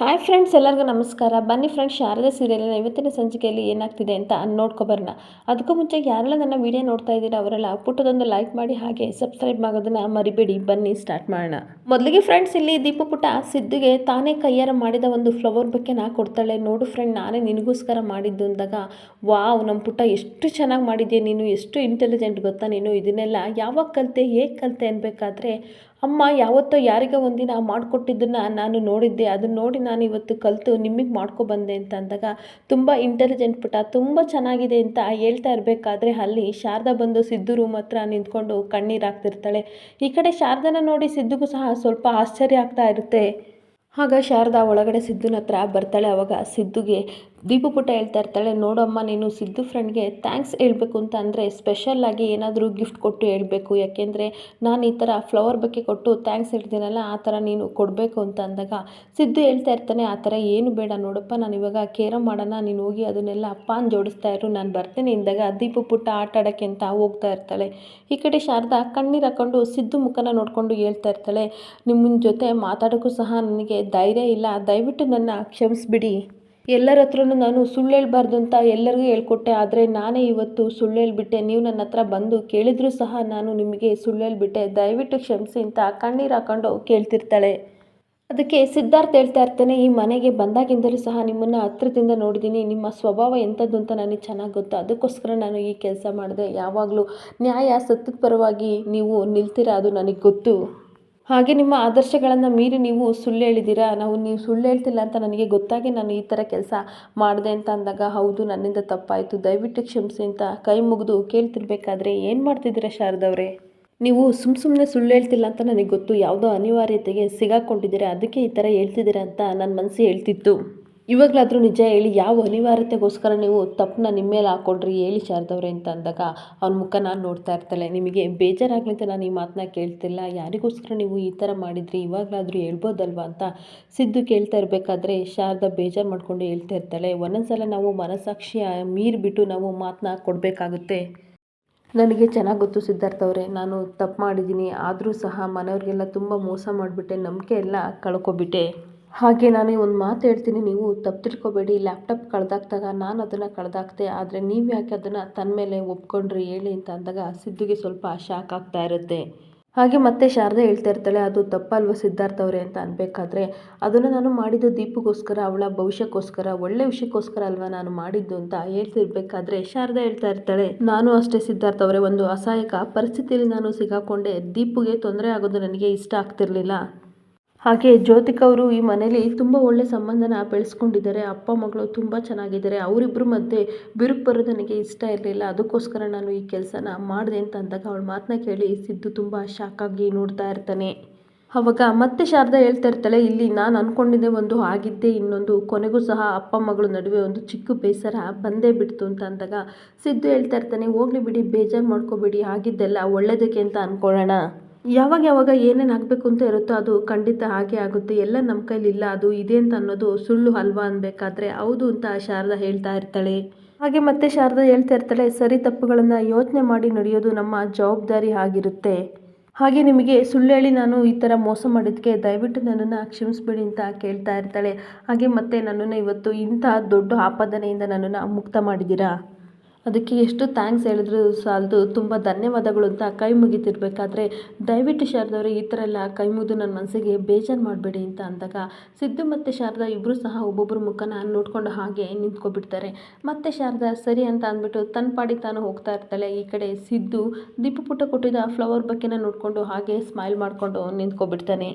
Hi friends, ಎಲ್ಲರಿಗೂ ನಮಸ್ಕಾರ. ಬನ್ನಿ ಫ್ರೆಂಡ್ಸ್, ಶಾರದಾ ಸೀರಿಯಲಿನ ಇವತ್ತಿನ ಸಂಚಿಕೆಯಲ್ಲಿ ಏನಾಗ್ತಿದೆ ಅಂತ ನೋಡ್ಕೊಬರೋಣ ಅದಕ್ಕೂ ಮುಂಚೆ ಯಾರೆಲ್ಲ ನನ್ನ ವಿಡಿಯೋ ನೋಡ್ತಾ ಇದ್ದೀರಾ, ಅವರೆಲ್ಲ ಪುಟ್ಟದೊಂದು ಲೈಕ್ ಮಾಡಿ ಹಾಗೆ ಸಬ್ಸ್ಕ್ರೈಬ್ ಮಾಡೋದನ್ನು ಮರಿಬೇಡಿ. ಬನ್ನಿ ಸ್ಟಾರ್ಟ್ ಮಾಡೋಣ. ಮೊದಲಿಗೆ ಫ್ರೆಂಡ್ಸ್, ಇಲ್ಲಿ ದೀಪ ಪುಟ್ಟ ಸಿದ್ದುಗೆ ತಾನೇ ಕೈಯಾರ ಮಾಡಿದ ಒಂದು ಫ್ಲವರ್ ಬೊಕ್ಕೆನ ಕೊಡ್ತಾಳೆ. ನೋಡು ಫ್ರೆಂಡ್, ನಾನೇ ನಿನಗೋಸ್ಕರ ಮಾಡಿದ್ದು ಅಂದಾಗ, ವಾವ್ ನಮ್ಮ ಪುಟ್ಟ ಎಷ್ಟು ಚೆನ್ನಾಗಿ ಮಾಡಿದ್ಯಾ ನೀನು, ಎಷ್ಟು ಇಂಟೆಲಿಜೆಂಟ್ ಗೊತ್ತಾ ನೀನು? ಇದನ್ನೆಲ್ಲ ಯಾವಾಗ ಕಲಿತೆ, ಹೇಗೆ ಕಲಿತೆ? ಅನ್ಬೇಕಾದ್ರೆ ಅಮ್ಮ, ಯಾವತ್ತೋ ಯಾರಿಗೋ ಒಂದಿನ ಮಾಡಿಕೊಟ್ಟಿದ್ದನ್ನು ನಾನು ನೋಡಿದ್ದೆ. ಅದನ್ನ ನೋಡಿ ನಾನು ಇವತ್ತು ಕಲಿತು ನಿಮಗೆ ಮಾಡ್ಕೊಬಂದೆ ಅಂತ ಅಂದಾಗ ತುಂಬ ಇಂಟೆಲಿಜೆಂಟ್ ಪುಟ, ತುಂಬ ಚೆನ್ನಾಗಿದೆ ಅಂತ ಹೇಳ್ತಾ ಇರಬೇಕಾದ್ರೆ ಅಲ್ಲಿ ಶಾರದಾ ಬಂದು ಸಿದ್ದು ರೂಮ್ ಹತ್ರ ನಿಂತ್ಕೊಂಡು ಕಣ್ಣೀರು ಹಾಕ್ತಿರ್ತಾಳೆ. ಈ ಕಡೆ ಶಾರದಾನ ನೋಡಿ ಸಿದ್ದುಗೂ ಸಹ ಸ್ವಲ್ಪ ಆಶ್ಚರ್ಯ ಆಗ್ತಾ ಇರುತ್ತೆ. ಆಗ ಶಾರದಾ ಒಳಗಡೆ ಸಿದ್ದುನ ಹತ್ರ ಬರ್ತಾಳೆ. ಅವಾಗ ಸಿದ್ದುಗೆ ದೀಪು ಪುಟ್ಟ ಹೇಳ್ತಾ ಇರ್ತಾಳೆ, ನೋಡಮ್ಮ, ನೀನು ಸಿದ್ದು ಫ್ರೆಂಡ್ಗೆ ಥ್ಯಾಂಕ್ಸ್ ಹೇಳಬೇಕು ಅಂತ ಅಂದರೆ ಸ್ಪೆಷಲ್ಲಾಗಿ ಏನಾದರೂ ಗಿಫ್ಟ್ ಕೊಟ್ಟು ಹೇಳಬೇಕು. ಯಾಕೆಂದರೆ ನಾನು ಈ ಥರ ಫ್ಲವರ್ ಬಗ್ಗೆ ಕೊಟ್ಟು ಥ್ಯಾಂಕ್ಸ್ ಹೇಳ್ತೀನಲ್ಲ, ಆ ಥರ ನೀನು ಕೊಡಬೇಕು ಅಂತ ಅಂದಾಗ ಸಿದ್ದು ಹೇಳ್ತಾ ಇರ್ತಾನೆ, ಆ ಥರ ಏನು ಬೇಡ, ನೋಡಪ್ಪ, ನಾನು ಇವಾಗ ಕೇರಮ್ ಮಾಡೋಣ, ನೀನು ಹೋಗಿ ಅದನ್ನೆಲ್ಲ ಪಾನ್ ಜೋಡಿಸ್ತಾ ಇರು. ನಾನು ಬರ್ತೇನೆ ಇಂದಾಗ ದೀಪು ಪುಟ್ಟ ಆಟ ಆಡೋಕ್ಕೆ ಅಂತ ಹೋಗ್ತಾ ಇರ್ತಾಳೆ. ಈ ಕಡೆ ಶಾರದಾ ಕಣ್ಣೀರು ಹಾಕೊಂಡು ಸಿದ್ದು ಮುಖನ ನೋಡಿಕೊಂಡು ಹೇಳ್ತಾ ಇರ್ತಾಳೆ ನಿಮ್ಮ ಜೊತೆ ಮಾತಾಡೋಕ್ಕೂ ಸಹ ನನಗೆ ಧೈರ್ಯ ಇಲ್ಲ, ದಯವಿಟ್ಟು ನನ್ನ ಕ್ಷಮಿಸ್ಬಿಡಿ. ಎಲ್ಲರ ಹತ್ರನೂ ನಾನು ಸುಳ್ಳು ಹೇಳ್ಬಾರ್ದು ಅಂತ ಎಲ್ಲರಿಗೂ ಹೇಳ್ಕೊಟ್ಟೆ, ಆದರೆ ನಾನೇ ಇವತ್ತು ಸುಳ್ಳು ಹೇಳ್ಬಿಟ್ಟೆ ನೀವು ನನ್ನ ಹತ್ರ ಬಂದು ಕೇಳಿದರೂ ಸಹ ನಾನು ನಿಮಗೆ ಸುಳ್ಳು ಹೇಳ್ಬಿಟ್ಟೆ ದಯವಿಟ್ಟು ಕ್ಷಮಿಸಿ ಅಂತ ಕಣ್ಣೀರು ಹಾಕೊಂಡು ಕೇಳ್ತಿರ್ತಾಳೆ. ಅದಕ್ಕೆ ಸಿದ್ಧಾರ್ಥ ಹೇಳ್ತಾ ಇರ್ತಾನೆ, ಈ ಮನೆಗೆ ಬಂದಾಗಿಂದಲೂ ಸಹ ನಿಮ್ಮನ್ನು ಹತ್ರದಿಂದ ನೋಡಿದ್ದೀನಿ. ನಿಮ್ಮ ಸ್ವಭಾವ ಎಂಥದ್ದು ಅಂತ ನನಗೆ ಚೆನ್ನಾಗಿ ಗೊತ್ತು. ಅದಕ್ಕೋಸ್ಕರ ನಾನು ಈ ಕೆಲಸ ಮಾಡಿದೆ. ಯಾವಾಗಲೂ ನ್ಯಾಯ ಸತ್ಯದ ಪರವಾಗಿ ನೀವು ನಿಲ್ತೀರ ಅದು ನನಗೆ ಗೊತ್ತು. ಹಾಗೆ ನಿಮ್ಮ ಆದರ್ಶಗಳನ್ನು ಮೀರಿ ನೀವು ಸುಳ್ಳು ಹೇಳಿದ್ದೀರಾ? ನಾವು ನೀವು ಸುಳ್ಳು ಹೇಳ್ತಿಲ್ಲ ಅಂತ ನನಗೆ ಗೊತ್ತಾಗಿ ನಾನು ಈ ಥರ ಕೆಲಸ ಮಾಡಿದೆ ಅಂತ ಅಂದಾಗ ಹೌದು, ನನ್ನಿಂದ ತಪ್ಪಾಯಿತು. ದಯವಿಟ್ಟು ಕ್ಷಮಿಸಿ ಅಂತ ಕೈ ಮುಗಿದು ಕೇಳ್ತಿರ್ಬೇಕಾದ್ರೆ ಏನು ಮಾಡ್ತಿದ್ದೀರಾ ಶಾರದವ್ರೆ? ನೀವು ಸುಮ್ಮ ಸುಮ್ಮನೆ ಸುಳ್ಳು ಹೇಳ್ತಿಲ್ಲ ಅಂತ ನನಗೆ ಗೊತ್ತು. ಯಾವುದೋ ಅನಿವಾರ್ಯತೆಗೆ ಸಿಗಾಕೊಂಡಿದ್ದೀರಾ? ಅದಕ್ಕೆ ಈ ಥರ ಹೇಳ್ತಿದ್ದೀರಾ ಅಂತ ನನ್ನ ಮನಸ್ಸು ಹೇಳ್ತಿತ್ತು. ಇವಾಗಲಾದರೂ ನಿಜ ಹೇಳಿ, ಯಾವ ಅನಿವಾರ್ಯತೆಗೋಸ್ಕರ ನೀವು ತಪ್ಪನ್ನ ನಿಮ್ಮ ಮೇಲೆ ಹಾಕ್ಕೊಂಡ್ರಿ ಹೇಳಿ ಶಾರದವ್ರೆ ಅಂತ ಅಂದಾಗ ಅವ್ನ ಮುಖ ನಾನು ನೋಡ್ತಾ ಇರ್ತಾಳೆ ನಿಮಗೆ ಬೇಜಾರಾಗಲಿ ಅಂತ ನಾನು ಈ ಮಾತನ್ನ ಕೇಳ್ತಿಲ್ಲ. ಯಾರಿಗೋಸ್ಕರ ನೀವು ಈ ಥರ ಮಾಡಿದ್ರಿ, ಇವಾಗಲಾದರೂ ಹೇಳ್ಬೋದಲ್ವಾ ಅಂತ ಸಿದ್ದು ಕೇಳ್ತಾ ಇರಬೇಕಾದ್ರೆ ಶಾರದಾ ಬೇಜಾರು ಮಾಡಿಕೊಂಡು ಹೇಳ್ತಾ ಇರ್ತಾಳೆ. ಒಂದೊಂದ್ಸಲ ನಾವು ಮನಸ್ಸಾಕ್ಷಿಯ ಮೀರಿಬಿಟ್ಟು ನಾವು ಮಾತನ್ನ ಕೊಡಬೇಕಾಗುತ್ತೆ. ನನಗೆ ಚೆನ್ನಾಗಿ ಗೊತ್ತು ಸಿದ್ಧಾರ್ಥ ಅವರೇ. ನಾನು ತಪ್ಪು ಮಾಡಿದ್ದೀನಿ. ಆದರೂ ಸಹ ಮನೆಯವ್ರಿಗೆಲ್ಲ ತುಂಬ ಮೋಸ ಮಾಡಿಬಿಟ್ಟೆ. ನಂಬಿಕೆ ಎಲ್ಲ ಕಳ್ಕೊಬಿಟ್ಟೆ. ಹಾಗೆ ನಾನು ಒಂದು ಮಾತು ಹೇಳ್ತೀನಿ, ನೀವು ತಪ್ಪು ತಿಳ್ಕೊಬೇಡಿ. ಲ್ಯಾಪ್ಟಾಪ್ ಕಳೆದಾಕ್ದಾಗ ನಾನು ಅದನ್ನು ಕಳೆದಾಕ್ತೆ ಆದರೆ ನೀವು ಯಾಕೆ ಅದನ್ನು ತನ್ನ ಮೇಲೆ ಒಪ್ಕೊಂಡ್ರಿ ಹೇಳಿ ಅಂತ ಅಂದಾಗ ಸಿದ್ದುಗೆ ಸ್ವಲ್ಪ ಶಾಕ್ ಆಗ್ತಾ ಇರುತ್ತೆ. ಹಾಗೆ ಮತ್ತೆ ಶಾರದಾ ಹೇಳ್ತಾ ಇರ್ತಾಳೆ, ಅದು ತಪ್ಪಲ್ವ ಸಿದ್ಧಾರ್ಥ ಅವರೇ ಅಂತ ಅನ್ಬೇಕಾದ್ರೆ, ಅದನ್ನು ನಾನು ಮಾಡಿದ್ದು ದೀಪಗೋಸ್ಕರ, ಅವಳ ಭವಿಷ್ಯಕ್ಕೋಸ್ಕರ, ಒಳ್ಳೆ ವಿಷಯಕ್ಕೋಸ್ಕರ ಅಲ್ವಾ ನಾನು ಮಾಡಿದ್ದು ಅಂತ ಹೇಳ್ತಿರ್ಬೇಕಾದ್ರೆ ಶಾರದಾ ಹೇಳ್ತಾ ಇರ್ತಾಳೆ, ನಾನು ಅಷ್ಟೇ ಸಿದ್ಧಾರ್ಥ ಅವರೇ, ಒಂದು ಅಸಹಾಯಕ ಪರಿಸ್ಥಿತಿಯಲ್ಲಿ ನಾನು ಸಿಗಾಕೊಂಡೆ, ದೀಪುಗೆ ತೊಂದರೆ ಆಗೋದು ನನಗೆ ಇಷ್ಟ ಆಗ್ತಿರ್ಲಿಲ್ಲ. ಹಾಗೆ ಜ್ಯೋತಿಕ ಅವರು ಈ ಮನೇಲಿ ತುಂಬ ಒಳ್ಳೆ ಸಂಬಂಧನ ಬೆಳೆಸ್ಕೊಂಡಿದ್ದಾರೆ. ಅಪ್ಪ, ಮಗಳು ತುಂಬ ಚೆನ್ನಾಗಿದ್ದಾರೆ. ಅವರಿಬ್ಬರ ಮಧ್ಯೆ ಬಿರುಕು ಬರೋದು ನನಗೆ ಇಷ್ಟ ಇರಲಿಲ್ಲ. ಅದಕ್ಕೋಸ್ಕರ ನಾನು ಈ ಕೆಲಸನ ಮಾಡಿದೆ ಅಂತ ಅಂದಾಗ ಅವಳ ಮಾತನ್ನ ಕೇಳಿ ಸಿದ್ದು ತುಂಬ ಶಾಕಾಗಿ ನೋಡ್ತಾ ಇರ್ತಾನೆ. ಅವಾಗ ಮತ್ತೆ ಶಾರದಾ ಹೇಳ್ತಾ ಇರ್ತಾಳೆ, ಇಲ್ಲಿ ನಾನು ಅಂದ್ಕೊಂಡಿದ್ದೆ ಒಂದು ಆಗಿದ್ದೆ ಇನ್ನೊಂದು. ಕೊನೆಗೂ ಸಹ ಅಪ್ಪ, ಮಗಳ ನಡುವೆ ಒಂದು ಚಿಕ್ಕ ಬೇಸರ ಬಂದೇ ಬಿಡ್ತು ಅಂತ ಅಂದಾಗ ಸಿದ್ದು ಹೇಳ್ತಾ ಇರ್ತಾನೆ, ಹೋಗ್ಲಿ ಬಿಡಿ, ಬೇಜಾರು ಮಾಡ್ಕೋಬೇಡಿ. ಆಗಿದ್ದೆಲ್ಲ ಒಳ್ಳೆಯದಕ್ಕೆ ಅಂತ ಅಂದ್ಕೊಳ್ಳೋಣ ಯಾವಾಗ ಯಾವಾಗ ಏನೇನು ಆಗಬೇಕು ಅಂತ ಇರುತ್ತೋ ಅದು ಖಂಡಿತ ಹಾಗೆ ಆಗುತ್ತೆ. ಎಲ್ಲ ನಮ್ಮ ಕೈಲಿಲ್ಲ, ಅದು ಇದೆ ಅಂತ ಅನ್ನೋದು ಸುಳ್ಳು ಅಲ್ವಾ ಅನ್ಬೇಕಾದ್ರೆ ಹೌದು ಅಂತ ಶಾರದಾ ಹೇಳ್ತಾ ಇರ್ತಾಳೆ. ಹಾಗೆ ಮತ್ತೆ ಶಾರದಾ ಹೇಳ್ತಾ ಇರ್ತಾಳೆ, ಸರಿ ತಪ್ಪುಗಳನ್ನು ಯೋಚನೆ ಮಾಡಿ ನಡೆಯೋದು ನಮ್ಮ ಜವಾಬ್ದಾರಿ ಆಗಿರುತ್ತೆ. ಹಾಗೆ ನಿಮಗೆ ಸುಳ್ಳು ಹೇಳಿ ನಾನು ಈ ಥರ ಮೋಸ ಮಾಡಿದ್ದಕ್ಕೆ ದಯವಿಟ್ಟು ನನ್ನನ್ನು ಕ್ಷಮಿಸ್ಬೇಡಿ ಅಂತ ಕೇಳ್ತಾ ಇರ್ತಾಳೆ. ಹಾಗೆ ಮತ್ತೆ ನನ್ನನ್ನು ಇವತ್ತು ಇಂಥ ದೊಡ್ಡ ಆಪಾದನೆಯಿಂದ ನನ್ನನ್ನು ಮುಕ್ತ ಮಾಡಿದ್ದೀರಾ? ಅದಕ್ಕೆ ಎಷ್ಟು ಥ್ಯಾಂಕ್ಸ್ ಹೇಳಿದ್ರು ಸಾಲದು, ತುಂಬ ಧನ್ಯವಾದಗಳು ಅಂತ ಕೈ ಮುಗಿತಿರ್ಬೇಕಾದ್ರೆ ದಯವಿಟ್ಟು ಶಾರದವ್ರೆ ಈ ಥರ ಎಲ್ಲ ಕೈ ಮುಗಿದು ನನ್ನ ಮನಸ್ಸಿಗೆ ಬೇಜಾರು ಮಾಡಬೇಡಿ ಅಂತ ಅಂದಾಗ ಸಿದ್ದು ಮತ್ತು ಶಾರದಾ ಇಬ್ಬರು ಸಹ ಒಬ್ಬೊಬ್ಬರ ಮುಖನ ನೋಡ್ಕೊಂಡು ಹಾಗೆ ನಿಂತ್ಕೊಬಿಡ್ತಾರೆ. ಮತ್ತೆ ಶಾರದಾ ಸರಿ ಅಂತ ಅಂದ್ಬಿಟ್ಟು ತನ್ನ ಪಾಡಿಗೆ ತಾನು ಹೋಗ್ತಾ ಇರ್ತಾಳೆ. ಈ ಕಡೆ ಸಿದ್ದು ದೀಪ ಪುಟ್ಟ ಕೊಟ್ಟಿದ್ದ ಫ್ಲವರ್ ಬಗ್ಗೆನ ನೋಡಿಕೊಂಡು ಹಾಗೆ ಸ್ಮೈಲ್ ಮಾಡಿಕೊಂಡು ನಿಂತ್ಕೊಬಿಡ್ತಾನೆ.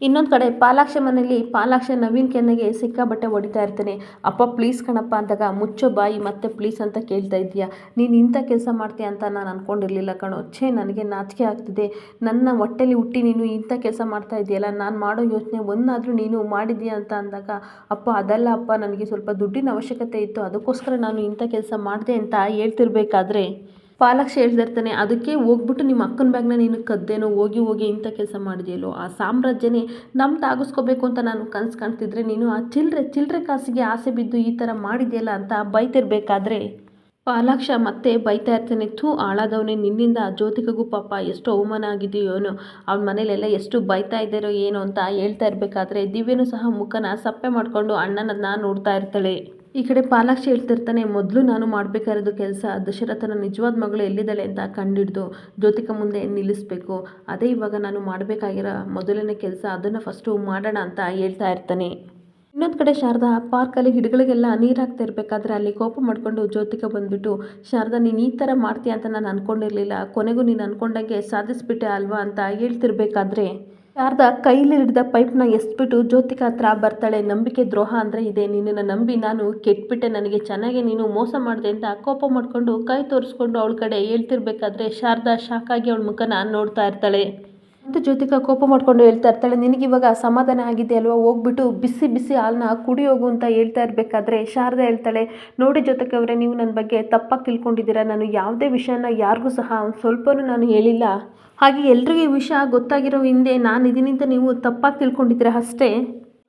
ಇನ್ನೊಂದು ಕಡೆ ಪಾಲಾಕ್ಷ ಮನೆಯಲ್ಲಿ ಪಾಲಾಕ್ಷ ನವೀನ್ ಕೆನ್ನೆಗೆ ಸಿಕ್ಕಾಬಟ್ಟೆ ಹೊಡಿತಾ ಇರ್ತಾನೆ. ಅಪ್ಪ, ಪ್ಲೀಸ್ ಕಣಪ್ಪ, ಅಂದಾಗ, ಮುಚ್ಚೋ ಬಾಯಿ, ಮತ್ತೆ ಪ್ಲೀಸ್ ಅಂತ ಕೇಳ್ತಾ ಇದೀಯಾ ನೀನು ಇಂಥ ಕೆಲಸ ಮಾಡ್ತೀಯ ಅಂತ ನಾನು ಅಂದ್ಕೊಂಡಿರಲಿಲ್ಲ ಕಣೋ. ಛೇ, ನನಗೆ ನಾಚಿಕೆ ಆಗ್ತಿದೆ. ನನ್ನ ಹೊಟ್ಟೆಲಿ ಹುಟ್ಟಿ ನೀನು ಇಂಥ ಕೆಲಸ ಮಾಡ್ತಾ ಇದೆಯಲ್ಲ ನಾನು ಮಾಡೋ ಯೋಚನೆ ಒಂದಾದರೂ ನೀನು ಮಾಡಿದೀಯ ಅಂತ ಅಂದಾಗ, ಅಪ್ಪ, ಅದಲ್ಲ ಅಪ್ಪ, ನನಗೆ ಸ್ವಲ್ಪ ದುಡ್ಡಿನ ಅವಶ್ಯಕತೆ ಇತ್ತು, ಅದಕ್ಕೋಸ್ಕರ ನಾನು ಇಂಥ ಕೆಲಸ ಮಾಡಿದೆ ಅಂತ ಹೇಳ್ತಿರ್ಬೇಕಾದ್ರೆ ಪಾಲಾಕ್ಷ ಹೇಳ್ತಿರ್ತಾನೆ ಅದಕ್ಕೆ ಹೋಗ್ಬಿಟ್ಟು ನಿಮ್ಮ ಅಕ್ಕನ ಬ್ಯಾಗ್ನ ನೀನು ಕದ್ದೇನೋ ಹೋಗಿ ಹೋಗಿ ಇಂಥ ಕೆಲಸ ಮಾಡಿದೆಯಲ್ಲೋ ಆ ಸಾಮ್ರಾಜ್ಯನೇ ನಮ್ದು ಆಗಿಸ್ಕೋಬೇಕು ಅಂತ ನಾನು ಕನಸು ಕಾಣ್ತಿದ್ರೆ ನೀನು ಆ ಚಿಲ್ಲರೆ ಚಿಲ್ಲರೆ ಕಾಸಿಗೆ ಆಸೆ ಬಿದ್ದು ಈ ಥರ ಮಾಡಿದೆಯಲ್ಲ ಅಂತ ಬೈತಿರ್ಬೇಕಾದ್ರೆ? ಪಾಲಾಕ್ಷ ಮತ್ತೆ ಬೈತಾ ಇರ್ತಾನೆ, ಥೂ ಹಾಳಾದವನೇ ನಿನ್ನಿಂದ ಜ್ಯೋತಿಕಗೂ ಪಾಪ ಎಷ್ಟು ಅವಮಾನ ಆಗಿದೆಯೋ ಏನೋ, ಅವ್ನ ಮನೇಲೆಲ್ಲ ಎಷ್ಟು ಬೈತಾ ಇದ್ದಾರೋ ಏನೋ ಅಂತ ಹೇಳ್ತಾ ಇರಬೇಕಾದ್ರೆ ದಿವ್ಯನೂ ಸಹ ಮುಖನ ಸಪ್ಪೆ ಮಾಡಿಕೊಂಡು ಅಣ್ಣನದನ್ನ ನೋಡ್ತಾ ಇರ್ತಾಳೆ. ಈ ಕಡೆ ಪಾಲಾಕ್ಷಿ ಹೇಳ್ತಿರ್ತಾನೆ, ಮೊದಲು ನಾನು ಮಾಡಬೇಕಾಗಿರೋದು ಕೆಲಸ, ದಶರಥನ ನಿಜವಾದ ಮಗಳು ಎಲ್ಲಿದ್ದಾಳೆ ಅಂತ ಕಂಡಿಡ್ದು, ಜ್ಯೋತಿಕ ಮುಂದೆ ನಿಲ್ಲಿಸ್ಬೇಕು. ಅದೇ ಇವಾಗ ನಾನು ಮಾಡಬೇಕಾಗಿರೋ ಮೊದಲನೇ ಕೆಲಸ, ಅದನ್ನು ಫಸ್ಟು ಮಾಡೋಣ ಅಂತ ಹೇಳ್ತಾ ಇರ್ತಾನೆ. ಇನ್ನೊಂದು ಕಡೆ ಶಾರದಾ ಪಾರ್ಕಲ್ಲಿ ಗಿಡಗಳಿಗೆಲ್ಲ ನೀರು ಹಾಕ್ತಾ ಇರಬೇಕಾದ್ರೆ ಅಲ್ಲಿ ಕೋಪ ಮಾಡಿಕೊಂಡು ಜ್ಯೋತಿಕ ಬಂದುಬಿಟ್ಟು, ಶಾರದಾ, ನೀನು ಈ ಥರ ಮಾಡ್ತೀಯ ಅಂತ ನಾನು ಅಂದ್ಕೊಂಡಿರಲಿಲ್ಲ ಕೊನೆಗೂ ನೀನು ಅಂದ್ಕೊಂಡಂಗೆ ಸಾಧಿಸ್ಬಿಟ್ಟೆ ಅಲ್ವಾ? ಅಂತ ಹೇಳ್ತಿರ್ಬೇಕಾದ್ರೆ ಶಾರದಾ ಕೈಲಿ ಹಿಡಿದ ಪೈಪ್ನ ಎಸ್ಬಿಟ್ಟು ಜ್ಯೋತಿಕ ಹತ್ರ ಬರ್ತಾಳೆ. ನಂಬಿಕೆ ದ್ರೋಹ ಅಂದರೆ ಇದೆ. ನಿನ್ನನ್ನು ನಂಬಿ ನಾನು ಕೆಟ್ಬಿಟ್ಟೆ. ನನಗೆ ಚೆನ್ನಾಗಿ ನೀನು ಮೋಸ ಮಾಡಿದೆ ಅಂತ ಕೋಪ ಮಾಡಿಕೊಂಡು ಕೈ ತೋರಿಸ್ಕೊಂಡು ಅವಳ ಕಡೆ ಹೇಳ್ತಿರ್ಬೇಕಾದ್ರೆ ಶಾರದಾ ಶಾಕಾಗಿ ಅವಳ ಮುಖನ ನೋಡ್ತಾ ಇರ್ತಾಳೆ. ಮತ್ತು ಜ್ಯೋತಿಕಾ ಕೋಪ ಮಾಡಿಕೊಂಡು ಹೇಳ್ತಾ ಇರ್ತಾಳೆ. ನಿನಗಿವಾಗ ಸಮಾಧಾನ ಆಗಿದೆ ಅಲ್ವಾ? ಹೋಗ್ಬಿಟ್ಟು ಬಿಸಿ ಬಿಸಿ ಹಾಲನ್ನ ಕುಡಿ ಹೋಗು ಅಂತ ಹೇಳ್ತಾ ಇರಬೇಕಾದ್ರೆ ಶಾರದಾ ಹೇಳ್ತಾಳೆ, ನೋಡಿ ಜೊತೆಗೆ ಅವರೇ, ನೀವು ನನ್ನ ಬಗ್ಗೆ ತಪ್ಪಾಗಿ ತಿಳ್ಕೊಂಡಿದ್ದೀರಾ. ನಾನು ಯಾವುದೇ ವಿಷಯನ ಯಾರಿಗೂ ಸಹ ಸ್ವಲ್ಪನೂ ನಾನು ಹೇಳಿಲ್ಲ. ಹಾಗೆ ಎಲ್ರಿಗೂ ಈ ವಿಷಯ ಗೊತ್ತಾಗಿರೋ ಹಿಂದೆ ನಾನು ಅಂತ ನೀವು ತಪ್ಪಾಗಿ ತಿಳ್ಕೊಂಡಿದ್ದೀರಾ ಅಷ್ಟೇ?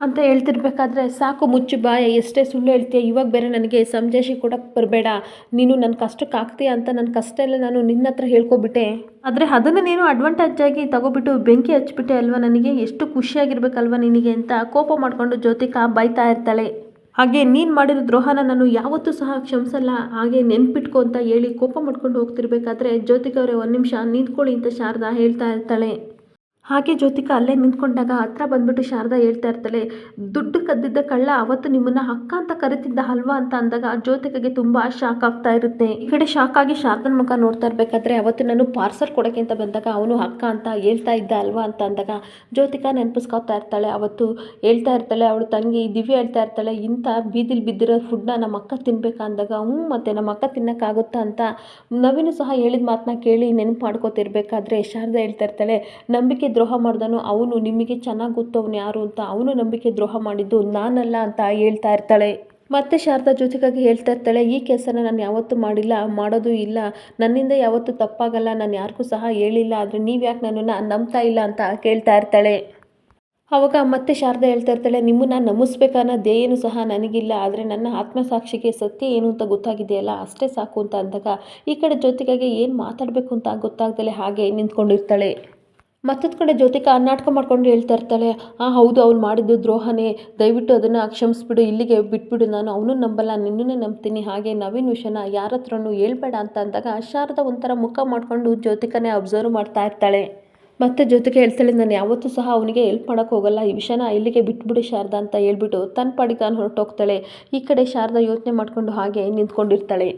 ಅಂತ ಹೇಳ್ತಿರ್ಬೇಕಾದ್ರೆ ಸಾಕು ಮುಚ್ಚು ಬಾಯ, ಎಷ್ಟೇ ಸುಳ್ಳು ಹೇಳ್ತೀಯ, ಇವಾಗ ಬೇರೆ ನನಗೆ ಸಂಜಾಯಿಷಿ ಕೊಡೋಕ್ಕೆ ಬರಬೇಡ. ನೀನು ನನ್ನ ಕಷ್ಟಕ್ಕೆ ಆಗ್ತೀಯ ಅಂತ ನನ್ನ ಕಷ್ಟ ಎಲ್ಲ ನಾನು ನಿನ್ನ ಹತ್ರ ಹೇಳ್ಕೊಬಿಟ್ಟೆ. ಆದರೆ ಅದನ್ನು ನೀನು ಅಡ್ವಾಂಟೇಜ್ ಆಗಿ ತಗೋಬಿಟ್ಟು ಬೆಂಕಿ ಹಚ್ಚಿಬಿಟ್ಟೆ ಅಲ್ವಾ ನನಗೆ? ಎಷ್ಟು ಖುಷಿಯಾಗಿರ್ಬೇಕಲ್ವ ನಿನಗೆ ಅಂತ ಕೋಪ ಮಾಡಿಕೊಂಡು ಜ್ಯೋತಿಕಾ ಬೈತಾ ಇರ್ತಾಳೆ. ಹಾಗೆ ನೀನು ಮಾಡಿರೋ ದ್ರೋಹನ ನಾನು ಯಾವತ್ತೂ ಸಹ ಕ್ಷಮಿಸಲ್ಲ. ಹಾಗೆ ನೆನ್ಪಿಟ್ಕೊ ಅಂತ ಹೇಳಿ ಕೋಪ ಮಾಡ್ಕೊಂಡು ಹೋಗ್ತಿರ್ಬೇಕಾದ್ರೆ ಜ್ಯೋತಿಕ ಅವರೇ ಒಂದು ನಿಮಿಷ ನಿಂತ್ಕೊಳ್ಳಿ ಅಂತ ಶಾರದಾ ಹೇಳ್ತಾ ಇರ್ತಾಳೆ. ಹಾಗೆ ಜ್ಯೋತಿಕ ಅಲ್ಲೇ ನಿಂತ್ಕೊಂಡಾಗ ಹತ್ರ ಬಂದ್ಬಿಟ್ಟು ಶಾರದಾ ಹೇಳ್ತಾ ಇರ್ತಾಳೆ, ದುಡ್ಡು ಕದ್ದಿದ್ದ ಕಳ್ಳ ಅವತ್ತು ನಿಮ್ಮನ್ನ ಅಕ್ಕ ಅಂತ ಕರಿತಿದ್ದ ಹಲ್ವಾ ಅಂತ ಅಂದಾಗ ಜ್ಯೋತಿಕಗೆ ತುಂಬ ಶಾಕ್ ಆಗ್ತಾ ಇರುತ್ತೆ. ಈ ಕಡೆ ಶಾಕ್ ಆಗಿ ಶಾರದನ ಮುಖ ನೋಡ್ತಾ ಇರಬೇಕಾದ್ರೆ ಅವತ್ತು ನಾನು ಪಾರ್ಸಲ್ ಕೊಡೋಕ್ಕೆ ಅಂತ ಬಂದಾಗ ಅವನು ಅಕ್ಕ ಅಂತ ಹೇಳ್ತಾ ಇದ್ದ ಅಲ್ವಾ ಅಂತ ಅಂದಾಗ ಜ್ಯೋತಿಕಾ ನೆನಪಿಸ್ಕೊತಾ ಇರ್ತಾಳೆ. ಅವತ್ತು ಹೇಳ್ತಾ ಇರ್ತಾಳೆ, ಅವಳು ತಂಗಿ ದಿವ್ಯ ಹೇಳ್ತಾ ಇರ್ತಾಳೆ, ಇಂಥ ಬೀದಿಲಿ ಬಿದ್ದಿರೋ ಫುಡ್ನ ನಮ್ಮ ಅಕ್ಕ ತಿನ್ಬೇಕಾ? ಅಂದಾಗ, ಹ್ಞೂ ಮತ್ತು ನಮ್ಮ ಅಕ್ಕ ತಿನ್ನೋಕ್ಕಾಗುತ್ತಾ? ಅಂತ ನವೀನು ಸಹ ಹೇಳಿದ ಮಾತನ್ನ ಕೇಳಿ ನೆನಪು ಮಾಡ್ಕೋತಿರ್ಬೇಕಾದ್ರೆ ಶಾರದಾ ಹೇಳ್ತಾ ಇರ್ತಾಳೆ, ನಂಬಿಕೆ ದ್ರೋಹ ಮಾಡಿದನು, ಅವನು ನಿಮಗೆ ಚೆನ್ನಾಗಿ ಗೊತ್ತವನು ಯಾರು ಅಂತ ಅವನು ನಂಬಿಕೆ ದ್ರೋಹ ಮಾಡಿದ್ದು ನಾನಲ್ಲ ಅಂತ ಹೇಳ್ತಾ ಇರ್ತಾಳೆ. ಮತ್ತೆ ಶಾರದಾ ಜ್ಯೋತಿಗಾಗಿ ಹೇಳ್ತಾ ಇರ್ತಾಳೆ, ಈ ಕೆಲಸನ ನಾನು ಯಾವತ್ತೂ ಮಾಡಿಲ್ಲ, ಮಾಡೋದು ಇಲ್ಲ, ನನ್ನಿಂದ ಯಾವತ್ತೂ ತಪ್ಪಾಗಲ್ಲ, ನಾನು ಯಾರಿಗೂ ಸಹ ಹೇಳಿಲ್ಲ, ಆದರೆ ನೀವು ಯಾಕೆ ನನ್ನನ್ನು ನಂಬ್ತಾ ಇಲ್ಲ ಅಂತ ಕೇಳ್ತಾ ಇರ್ತಾಳೆ. ಅವಾಗ ಮತ್ತೆ ಶಾರದಾ ಹೇಳ್ತಾ ಇರ್ತಾಳೆ, ನಿಮ್ಮನ್ನ ನಮಿಸ್ಬೇಕನ್ನೋ ಧ್ಯೇಯನೂ ಸಹ ನನಗಿಲ್ಲ, ಆದರೆ ನನ್ನ ಆತ್ಮಸಾಕ್ಷಿಗೆ ಸತ್ಯ ಏನು ಅಂತ ಗೊತ್ತಾಗಿದೆಯಲ್ಲ ಅಷ್ಟೇ ಸಾಕು ಅಂತ ಅಂದಾಗ ಈ ಕಡೆ ಜ್ಯೋತಿಗಾಗಿ ಏನು ಮಾತಾಡಬೇಕು ಅಂತ ಗೊತ್ತಾಗ್ದಲೇ ಹಾಗೆ ನಿಂತ್ಕೊಂಡಿರ್ತಾಳೆ. ಮತ್ತೊಂದು ಕಡೆ ಜ್ಯೋತಿಕಾ ನಾಟಕ ಮಾಡ್ಕೊಂಡು ಹೇಳ್ತಾ ಇರ್ತಾಳೆ, ಆ, ಹೌದು ಅವ್ನು ಮಾಡಿದ್ದು ದ್ರೋಹನೇ. ದಯವಿಟ್ಟು ಅದನ್ನು ಕ್ಷಮಿಸ್ಬಿಡು, ಇಲ್ಲಿಗೆ ಬಿಟ್ಬಿಡು. ನಾನು ಅವನು ನಂಬಲ್ಲ, ನಿನ್ನನ್ನೇ ನಂಬ್ತೀನಿ. ಹಾಗೆ ನವೀನ್ ವಿಷಯನ ಯಾರ ಹತ್ರನೂ ಹೇಳ್ಬೇಡ ಅಂತ ಅಂದಾಗ ಶಾರದಾ ಒಂಥರ ಮುಖ ಮಾಡಿಕೊಂಡು ಜ್ಯೋತಿಕನೇ ಅಬ್ಸರ್ವ್ ಮಾಡ್ತಾ ಇರ್ತಾಳೆ. ಮತ್ತೆ ಜೊತೆಗೆ ಹೇಳ್ತಾಳೆ, ನಾನು ಯಾವತ್ತೂ ಸಹ ಅವನಿಗೆ ಹೆಲ್ಪ್ ಮಾಡೋಕ್ಕೆ ಹೋಗಲ್ಲ. ಈ ವಿಷಯನ ಇಲ್ಲಿಗೆ ಬಿಟ್ಬಿಡು ಶಾರದಾ ಅಂತ ಹೇಳ್ಬಿಟ್ಟು ತನ್ನ ಪಾಡಿಗೆ ತಾನು ಹೊರಟೋಗ್ತಾಳೆ. ಈ ಕಡೆ ಶಾರದಾ ಯೋಚನೆ ಮಾಡಿಕೊಂಡು ಹಾಗೆ ನಿಂತ್ಕೊಂಡಿರ್ತಾಳೆ.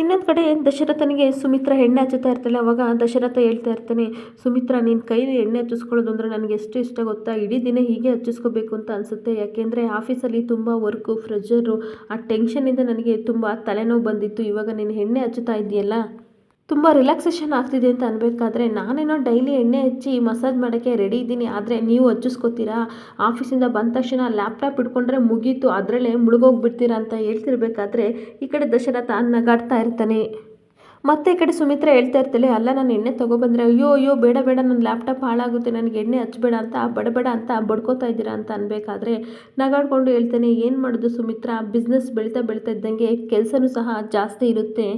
ಇನ್ನೊಂದು ಕಡೆ ದಶರಥನಿಗೆ ಸುಮಿತ್ರ ಎಣ್ಣೆ ಹಚ್ಚುತ್ತಾ ಇರ್ತಾಳೆ. ಅವಾಗ ದಶರಥ ಹೇಳ್ತಾ ಇರ್ತಾನೆ, ಸುಮಿತ್ರ ನಿನ್ನ ಕೈಲಿ ಎಣ್ಣೆ ಹಚ್ಚಿಸ್ಕೊಳ್ಳೋದು ಅಂದರೆ ನನಗೆ ಎಷ್ಟು ಇಷ್ಟ ಗೊತ್ತಾ? ಇಡೀ ದಿನ ಹೀಗೆ ಹಚ್ಚಿಸ್ಕೋಬೇಕು ಅಂತ ಅನಿಸುತ್ತೆ. ಯಾಕೆಂದರೆ ಆಫೀಸಲ್ಲಿ ತುಂಬ ವರ್ಕು ಫ್ರೆಜರು ಆ ಟೆನ್ಷನಿಂದ ನನಗೆ ತುಂಬ ತಲೆನೋವು ಬಂದಿತ್ತು. ಇವಾಗ ನೀನು ಎಣ್ಣೆ ಹಚ್ಚುತ್ತಾ ಇದೆಯಲ್ಲ? ತುಂಬ ರಿಲ್ಯಾಕ್ಸೇಷನ್ ಆಗ್ತಿದೆ ಅಂತ ಅನ್ಬೇಕಾದ್ರೆ ನಾನೇನೋ ಡೈಲಿ ಎಣ್ಣೆ ಹಚ್ಚಿ ಮಸಾಜ್ ಮಾಡೋಕ್ಕೆ ರೆಡಿ ಇದ್ದೀನಿ. ಆದರೆ ನೀವು ಹಚ್ಚಿಸ್ಕೋತೀರಾ ಆಫೀಸಿಂದ ಬಂದ ತಕ್ಷಣ ಲ್ಯಾಪ್ಟಾಪ್ ಇಟ್ಕೊಂಡ್ರೆ ಮುಗೀತು, ಅದರಲ್ಲೇ ಮುಳುಗೋಗ್ಬಿಡ್ತೀರಾ ಅಂತ ಹೇಳ್ತಿರ್ಬೇಕಾದ್ರೆ ಈ ಕಡೆ ದಶರಥ ನಗಾಡ್ತಾ ಇರ್ತಾನೆ. ಮತ್ತೆ ಈ ಕಡೆ ಸುಮಿತ್ರ ಹೇಳ್ತಾ ಇರ್ತಾಳೆ, ಅಲ್ಲ, ನಾನು ಎಣ್ಣೆ ತೊಗೊಬಂದ್ರೆ ಅಯ್ಯೋ ಅಯ್ಯೋ, ಬೇಡ ಬೇಡ ನನ್ನ ಲ್ಯಾಪ್ಟಾಪ್ ಹಾಳಾಗುತ್ತೆ, ನನಗೆ ಎಣ್ಣೆ ಹಚ್ಚಬೇಡ ಅಂತ, ಬಡಬೇಡ ಅಂತ ಬಡ್ಕೋತಾ ಇದ್ದೀರಾ ಅಂತ ಅನ್ಬೇಕಾದ್ರೆ ನಗಾಡ್ಕೊಂಡು ಹೇಳ್ತಾನೆ, ಏನು ಮಾಡೋದು ಸುಮಿತ್ರ? ಬಿಸ್ನೆಸ್ ಬೆಳೀತಾ ಬೆಳೀತಾ ಇದ್ದಂಗೆ ಕೆಲಸನೂ ಸಹ ಜಾಸ್ತಿ ಇರುತ್ತೆ.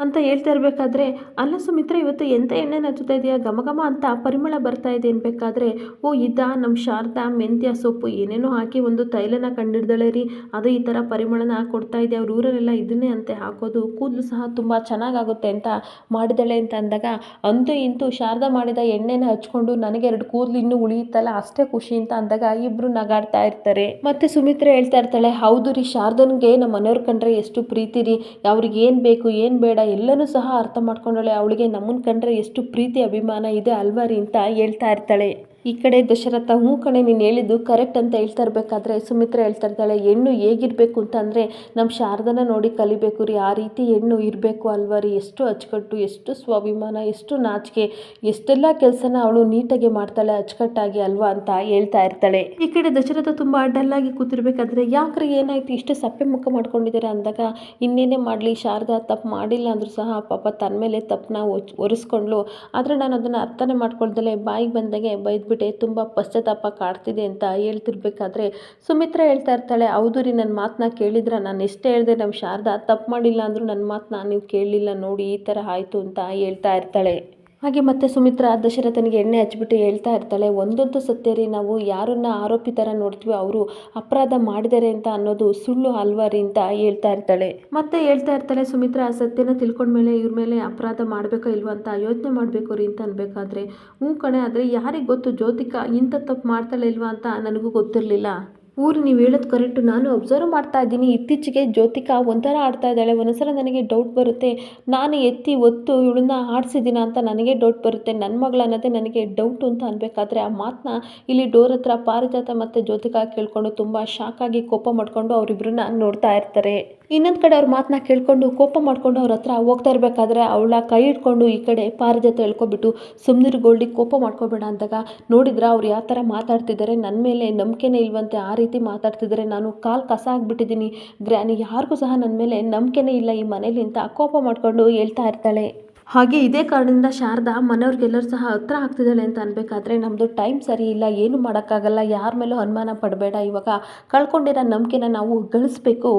ಅಂತ ಹೇಳ್ತಾ ಇರಬೇಕಾದ್ರೆ, ಅಲ್ಲ ಸುಮಿತ್ರ, ಇವತ್ತು ಎಂಥ ಎಣ್ಣೆನ ಹಚ್ಚುತ್ತಾ ಇದೆಯಾ? ಘಮ ಘಮ ಅಂತ ಪರಿಮಳ ಬರ್ತಾ ಇದೆ ಅನ್ಬೇಕಾದ್ರೆ, ಓ, ಇದ ನಮ್ಮ ಶಾರದಾ ಮೆಂತ್ಯ ಸೊಪ್ಪು, ಏನೇನೋ ಹಾಕಿ ಒಂದು ತೈಲನ ಕಂಡಿಡ್ದಳೆ ರೀ. ಅದು ಈ ಥರ ಪರಿಮಳನ ಕೊಡ್ತಾ ಇದೆ ಅವ್ರ ಊರಲ್ಲೆಲ್ಲ ಇದನ್ನೇ ಅಂತೆ ಹಾಕೋದು. ಕೂದಲು ಸಹ ತುಂಬ ಚೆನ್ನಾಗಾಗುತ್ತೆ ಅಂತ ಮಾಡಿದಳೆ ಅಂತ ಅಂದಾಗ, ಅಂತೂ ಇಂತೂ ಶಾರದಾ ಮಾಡಿದ ಎಣ್ಣೆನ ಹಚ್ಕೊಂಡು ನನಗೆ ಎರಡು ಕೂದಲು ಇನ್ನೂ ಉಳಿಯುತ್ತಲ್ಲ, ಅಷ್ಟೇ ಖುಷಿ ಅಂತ ಅಂದಾಗ ಇಬ್ಬರು ನಗಾಡ್ತಾ ಇರ್ತಾರೆ. ಮತ್ತೆ ಸುಮಿತ್ರ ಹೇಳ್ತಾ ಇರ್ತಾಳೆ, ಹೌದು ರೀ, ಶಾರದನ್ಗೆ ನಮ್ಮ ಮನೆಯವ್ರ ಕಂಡ್ರೆ ಎಷ್ಟು ಪ್ರೀತಿ ರೀ. ಅವ್ರಿಗೆ ಏನು ಬೇಕು, ಏನು ಬೇಡ ಎಲ್ಲನೂ ಸಹ ಅರ್ಥ ಮಾಡ್ಕೊಂಡಳೆ. ಅವಳಿಗೆ ನಮ್ಮನ್ನ ಕಂಡ್ರೆ ಎಷ್ಟು ಪ್ರೀತಿ, ಅಭಿಮಾನ ಇದೆ ಅಲ್ವಾ ರೀ ಅಂತ ಹೇಳ್ತಾ ಇರ್ತಾಳೆ. ಈ ಕಡೆ ದಶರಥ, ಹ್ಞೂ ಕಣೆ, ನೀನು ಹೇಳಿದ್ದು ಕರೆಕ್ಟ್ ಅಂತ ಹೇಳ್ತಾ ಇರಬೇಕಾದ್ರೆ, ಸುಮಿತ್ರ ಹೇಳ್ತಾ ಇರ್ತಾಳೆ, ಹೆಣ್ಣು ಹೇಗಿರಬೇಕು ಅಂತ ಅಂದರೆ ನಮ್ಮ ಶಾರದನ ನೋಡಿ ಕಲಿಬೇಕು ರೀ, ಆ ರೀತಿ ಹೆಣ್ಣು ಇರಬೇಕು ಅಲ್ವಾ ರೀ, ಎಷ್ಟು ಅಚ್ಚುಕಟ್ಟು, ಎಷ್ಟು ಸ್ವಾಭಿಮಾನ, ಎಷ್ಟು ನಾಚಿಕೆ, ಎಷ್ಟೆಲ್ಲ ಕೆಲಸನ ಅವಳು ನೀಟಾಗಿ ಮಾಡ್ತಾಳೆ, ಅಚ್ಚುಕಟ್ಟಾಗಿ ಅಲ್ವಾ ಅಂತ ಹೇಳ್ತಾ ಇರ್ತಾಳೆ. ಈ ಕಡೆ ದಶರಥ ತುಂಬ ಅಡ್ಡಲ್ಲಾಗಿ ಕೂತಿರ್ಬೇಕಾದ್ರೆ, ಯಾಕ್ರಿ ಏನಾಯ್ತು, ಇಷ್ಟು ಸಪ್ಪೆ ಮುಖ ಮಾಡ್ಕೊಂಡಿದ್ದಾರೆ? ಅಂದಾಗ, ಇನ್ನೇನೇ ಮಾಡಲಿ, ಶಾರದಾ ತಪ್ಪು ಮಾಡಿಲ್ಲ ಅಂದರೂ ಸಹ ಪಾಪ ತನ್ನ ಮೇಲೆ ತಪ್ಪನ್ನ ಒರೆಸ್ಕೊಂಡ್ಲು ಆದರೆ ನಾನು ಅದನ್ನು ಅರ್ಥನೇ ಮಾಡ್ಕೊಳ್ದಲೆ, ಬಾಯಿಗೆ ಬಂದಾಗೆ ಬೈದ್ಬಿಟ್ಟು ಹೇಳಿಬಿಟ್ಟೆ, ತುಂಬ ಪಶ್ಚಾತ್ತಾಪ ಕಾಡ್ತಿದೆ ಅಂತ ಹೇಳ್ತಿರ್ಬೇಕಾದ್ರೆ ಸುಮಿತ್ರಾ ಹೇಳ್ತಾ ಇರ್ತಾಳೆ, ಹೌದು ರೀ ನನ್ನ ಮಾತನ್ನ ಕೇಳಿದ್ರೆ, ನಾನು ಎಷ್ಟೇ ಹೇಳಿದೆ ನಮ್ಮ ಶಾರದಾ ತಪ್ಪು ಮಾಡಿಲ್ಲ ಅಂದರೂ ನನ್ನ ಮಾತನ್ನ ನೀವು ಕೇಳಲಿಲ್ಲ ನೋಡಿ, ಈ ಥರ ಆಯಿತು ಅಂತ ಹೇಳ್ತಾ ಇರ್ತಾಳೆ. ಹಾಗೆ ಮತ್ತೆ ಸುಮಿತ್ರಾ ದಶರಥನಿಗೆ ಎಣ್ಣೆ ಹಚ್ಚಿಬಿಟ್ಟು ಹೇಳ್ತಾ ಇರ್ತಾಳೆ ಒಂದೊಂದು ಸತ್ಯ ರೀ, ನಾವು ಯಾರನ್ನ ಆರೋಪಿ ಥರ ನೋಡ್ತೀವಿ ಅವರು ಅಪರಾಧ ಮಾಡಿದ್ದಾರೆ ಅಂತ ಅನ್ನೋದು ಸುಳ್ಳು ಅಲ್ವಾ ರೀ ಅಂತ ಹೇಳ್ತಾ ಇರ್ತಾಳೆ. ಮತ್ತೆ ಹೇಳ್ತಾ ಇರ್ತಾಳೆ, ಸುಮಿತ್ರಾ ಸತ್ಯನ ತಿಳ್ಕೊಂಡ್ಮೇಲೆ ಇವ್ರ ಮೇಲೆ ಅಪರಾಧ ಮಾಡಬೇಕಾ ಇಲ್ವಾ ಅಂತ ಯೋಚನೆ ಮಾಡಬೇಕು ರೀ ಅಂತ ಅನ್ಬೇಕಾದ್ರೆ, ಹ್ಞೂ ಕಣೆ, ಆದರೆ ಯಾರಿಗೆ ಗೊತ್ತು? ಜ್ಯೋತಿಕಾ ಇಂಥ ತಪ್ಪು ಮಾಡ್ತಾಳೆ ಇಲ್ವಾ ಅಂತ ನನಗೂ ಗೊತ್ತಿರಲಿಲ್ಲ. ಊರು ನೀವು ಹೇಳೋದು ಕರೆಕ್ಟು ನಾನು ಅಬ್ಸರ್ವ್ ಮಾಡ್ತಾ ಇದ್ದೀನಿ. ಇತ್ತೀಚೆಗೆ ಜ್ಯೋತಿಕಾ ಒಂಥರ ಆಡ್ತಾ ಇದ್ದಾಳೆ. ಒಂದೊಂದ್ಸಲ ನನಗೆ ಡೌಟ್ ಬರುತ್ತೆ. ನಾನು ಎತ್ತಿ ಒತ್ತು ಇವಳನ್ನ ಆಡಿಸಿದ್ದೀನ ಅಂತ ನನಗೆ ಡೌಟ್ ಬರುತ್ತೆ. ನನ್ನ ಮಗಳು ಅನ್ನೋದೇ ನನಗೆ ಡೌಟ್ ಅಂತ ಅನ್ಬೇಕಾದ್ರೆ ಆ ಮಾತನ್ನ ಇಲ್ಲಿ ಡೋರ್ ಹತ್ರ ಪಾರಿಜಾತ ಮತ್ತು ಜ್ಯೋತಿಕಾ ಕೇಳಿಕೊಂಡು ತುಂಬ ಶಾಕಾಗಿ ಕೋಪ ಮಾಡಿಕೊಂಡು ಅವರಿಬ್ಬರನ್ನ ನೋಡ್ತಾ ಇರ್ತಾರೆ. ಇನ್ನೊಂದು ಕಡೆ ಅವ್ರ ಮಾತನ್ನ ಕೇಳ್ಕೊಂಡು ಕೋಪ ಮಾಡಿಕೊಂಡು ಅವ್ರ ಹತ್ರ ಹೋಗ್ತಾ ಇರಬೇಕಾದ್ರೆ ಅವಳ ಕೈ ಹಿಡ್ಕೊಂಡು ಈ ಕಡೆ ಪಾರಿಜಾತ ಹೇಳ್ಕೊಬಿಟ್ಟು ಸುಮ್ಮನಿರು ಗೋಲ್ಡಿ ಕೋಪ ಮಾಡ್ಕೊಬೇಡ ಅಂದಾಗ ನೋಡಿದ್ರ ಅವ್ರು ಯಾವ ಥರ ಮಾತಾಡ್ತಿದ್ದಾರೆ ನನ್ನ ಮೇಲೆ ನಂಬಿಕೆನೇ ಇಲ್ವಂತೆ ಆ ರೀತಿ ಮಾತಾಡ್ತಿದ್ದಾರೆ ನಾನು ಕಾಲು ಕಸ ಆಗಿಬಿಟ್ಟಿದ್ದೀನಿ ಗ್ರ್ಯಾನಿ ಯಾರಿಗೂ ಸಹ ನನ್ನ ಮೇಲೆ ನಂಬಿಕೆನೇ ಇಲ್ಲ ಈ ಮನೇಲಿ ಅಂತ ಕೋಪ ಮಾಡಿಕೊಂಡು ಹೇಳ್ತಾ ಇರ್ತಾಳೆ. ಹಾಗೆ ಇದೇ ಕಾರಣದಿಂದ ಶಾರದಾ ಮನೆಯವ್ರಿಗೆಲ್ಲರೂ ಸಹ ಹತ್ರ ಆಗ್ತಿದ್ದಾಳೆ ಅಂತ ಅನ್ಬೇಕಾದ್ರೆ ನಮ್ಮದು ಟೈಮ್ ಸರಿ ಇಲ್ಲ, ಏನು ಮಾಡೋಕ್ಕಾಗಲ್ಲ, ಯಾರ ಮೇಲೂ ಅನುಮಾನ ಪಡಬೇಡ, ಇವಾಗ ಕಳ್ಕೊಂಡಿರೋ ನಂಬಿಕೆನ ನಾವು ಗಳಿಸ್ಬೇಕು.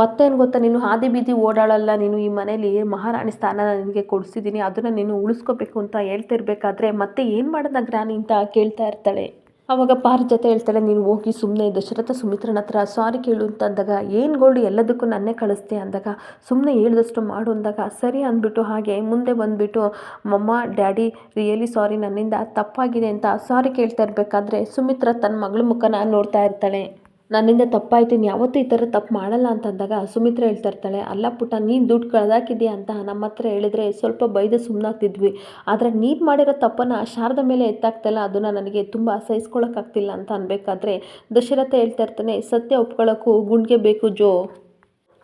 ಮತ್ತೇನು ಗೊತ್ತಾ? ನೀನು ಹಾದಿ ಬೀದಿ ಓಡಾಡಲ್ಲ ನೀನು ಈ ಮನೇಲಿ ಮಹಾರಾಣಿ ಸ್ಥಾನ ನಿನಗೆ ಕೊಡಿಸಿದ್ದೀನಿ. ಅದನ್ನು ನೀನು ಉಳಿಸ್ಕೋಬೇಕು ಅಂತ ಹೇಳ್ತಿರ್ಬೇಕಾದ್ರೆ ಮತ್ತೆ ಏನು ಮಾಡೋದ ಗ್ರಾನಿ ಅಂತ ಕೇಳ್ತಾ ಇರ್ತಾಳೆ. ಅವಾಗ ಪಾರ್ ಜೊತೆ ಹೇಳ್ತಾಳೆ, ನೀನು ಹೋಗಿ ಸುಮ್ಮನೆ ದಶರಥ ಸುಮಿತ್ರನ ಹತ್ರ, ಸಾರಿ ಕೇಳು ಅಂತ ಅಂದಾಗ, ಏನು ಗೋಲ್ಡ್, ಎಲ್ಲದಕ್ಕೂ ನನ್ನೇ ಕಳಿಸ್ತೆ ಅಂದಾಗ ಸುಮ್ಮನೆ ಹೇಳಿದಷ್ಟು ಮಾಡು ಅಂದಾಗ, ಸರಿ ಅಂದ್ಬಿಟ್ಟು ಹಾಗೆ ಮುಂದೆ ಬಂದುಬಿಟ್ಟು, ಮಮ್ಮ, ಡ್ಯಾಡಿ, ರಿಯಲಿ ಸಾರಿ ನನ್ನಿಂದ ತಪ್ಪಾಗಿದೆ ಅಂತ ಸಾರಿ ಕೇಳ್ತಾ ಇರಬೇಕಾದ್ರೆ ಸುಮಿತ್ರ ತನ್ನ ಮಗಳ ಮುಖನ ನೋಡ್ತಾ ಇರ್ತಾಳೆ. ನನ್ನಿಂದ ತಪ್ಪಾಯ್ತು ಇನ್ನು ಯಾವತ್ತೂ ಈ ಥರ ತಪ್ಪು ಮಾಡಲ್ಲ ಅಂತಂದಾಗ ಸುಮಿತ್ರ ಹೇಳ್ತಾ ಇರ್ತಾಳೆ ಅಲ್ಲ ಪುಟ್ಟ, ನೀನು ದುಡ್ಡು ಕಳ್ದಾಕಿದ್ಯಾ ಅಂತ ನಮ್ಮ ಹತ್ರ ಹೇಳಿದ್ರೆ ಸ್ವಲ್ಪ ಬೈದು ಸುಮ್ಮನಾಗ್ತಿದ್ವಿ ಆದರೆ ನೀನು ಮಾಡಿರೋ ತಪ್ಪನ್ನು ಶಾರದ ಮೇಲೆ ಎತ್ತಾಗ್ತಲ್ಲ, ಅದನ್ನು ನನಗೆ ತುಂಬ ಸಹಿಸ್ಕೊಳ್ಳೋಕ್ಕಾಗ್ತಿಲ್ಲ ಅಂತ ಅನ್ಬೇಕಾದ್ರೆ ದಶರಥ ಹೇಳ್ತಾ ಇರ್ತಾನೆ ಸತ್ಯ ಒಪ್ಕೊಳ್ಳೋಕ್ಕೂ ಗುಂಡ್ಗೆ ಬೇಕು ಜೋ.